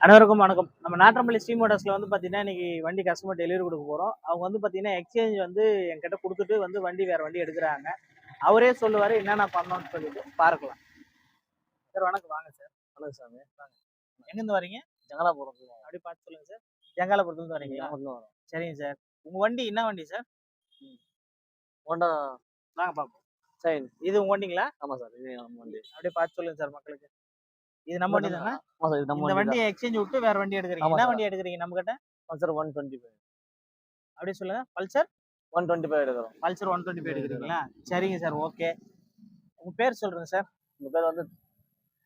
அனைவருக்கும் வணக்கம். நம்ம நாட்டம்பள்ளி ஸ்ரீ மோட்டர்ஸ்ல வந்து பாத்தீங்கன்னா இன்னைக்கு வண்டி கஸ்டமர் டெலிவரி கொடுக்க போறோம். அவங்க வந்து பாத்தீங்கன்னா எக்ஸ்சேஞ்ச் வந்து என்கிட்ட கொடுத்துட்டு வந்து வண்டி வேற வண்டி எடுக்கிறாங்க. அவரே சொல்லுவாரு என்னென்ன பண்ணணும்னு சொல்லிட்டு பார்க்கலாம். சார் வணக்கம். வாங்க சார். வணக்கம் சாமி. எங்கேருந்து வரீங்க ஜங்கலாபுரம் அப்படி பார்த்து சொல்லுங்க சார். ஜங்காலபுரத்துலேருந்து வரீங்களா வரோம். சரிங்க சார். உங்க வண்டி என்ன வண்டி சார்? ஹோண்டா. வாங்க பார்ப்போம் சைன். இது உங்க வண்டிங்களா? ஆமா சார். இது வண்டி. அப்படியே பார்த்து சொல்லுங்க சார் மக்களுக்கு. இது நம்ம வண்டி தானே சார் இந்த வண்டி வண்டியை எக்ஸ்சேஞ்ச் விட்டு வேற வண்டி எடுக்கிறீங்க. என்ன சார். வண்டி எடுக்கிறீங்க நம்ம கிட்ட சார் ஒன் டுவெண்ட்டி ஃபைவ். அப்படியே சொல்லுங்க. பல்சர்? ஒன் டுவெண்ட்டி ஃபைவ் எடுக்கிறோம். பல்சர் ஒன் டுவெண்ட்டி எடுக்கிறீங்களா? சரிங்க சார் ஓகே. உங்க பேர் சொல்றேங்க சார். உங்க பேர் வந்து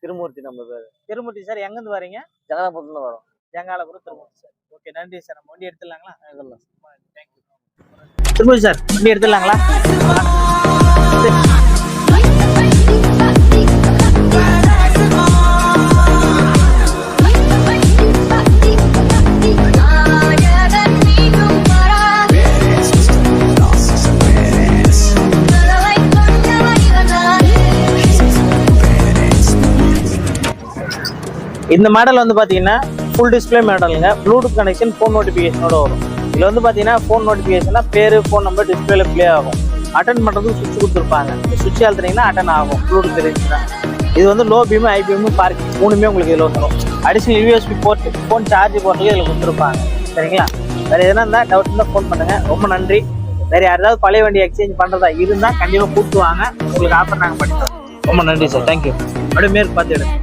திருமூர்த்தி நம்ம பேர். திருமூர்த்தி சார் எங்கேருந்து வரீங்க? ஜங்கலாபுரத்துல வரோம். ஜங்காலபுரம் திருமூர்த்தி சார். ஓகே நன்றி சார். நம்ம வண்டி எடுத்துடலாங்களா? இதெல்லாம் திருமூர்த்தி சார் வண்டி எடுத்துடலாங்களா? இந்த மாடல் வந்து பார்த்தீங்கன்னா ஃபுல் டிஸ்பிளே மாடலுங்க ப்ளூடூத் கனெக்ஷன் ஃபோன் நோட்டிஃபிகேஷனோட வரும். இதில் வந்து பார்த்தீங்கன்னா ஃபோன் நோட்டிஃபிகேஷனாக பேர் ஃபோன் நம்பர் டிஸ்பிளேல ப்ளே ஆகும். அட்டன் பண்ணுறதுக்கு சுவிட்ச் கொடுத்துருப்பாங்க. சுவிட்ச் அழுத்துனீங்கன்னா அட்டன் ஆகும். ப்ளூடூத் தெரிஞ்சுன்னா இது வந்து low beam high beam parking மூணுமே உங்களுக்கு இதில் வந்துடும் additional USB port phone charge போடுறதுக்கு இதில் கொடுத்துருப்பாங்க. சரிங்களா? வேறு எதனா இருந்தால் டவுட் இருந்தால் ஃபோன் பண்ணுங்கள் ரொம்ப நன்றி. வேறு யாராவது பழைய வண்டி எக்ஸ்சேஞ்ச் பண்ணுறதா இருந்தால் கண்டிப்பாக கூப்பிட்டு வாங்க. உங்களுக்கு ஆஃபர் நாங்கள் பண்ணித்தரோம். ரொம்ப நன்றி சார் தேங்க்யூ அப்படியே மேற்கு பார்த்து எடுங்க.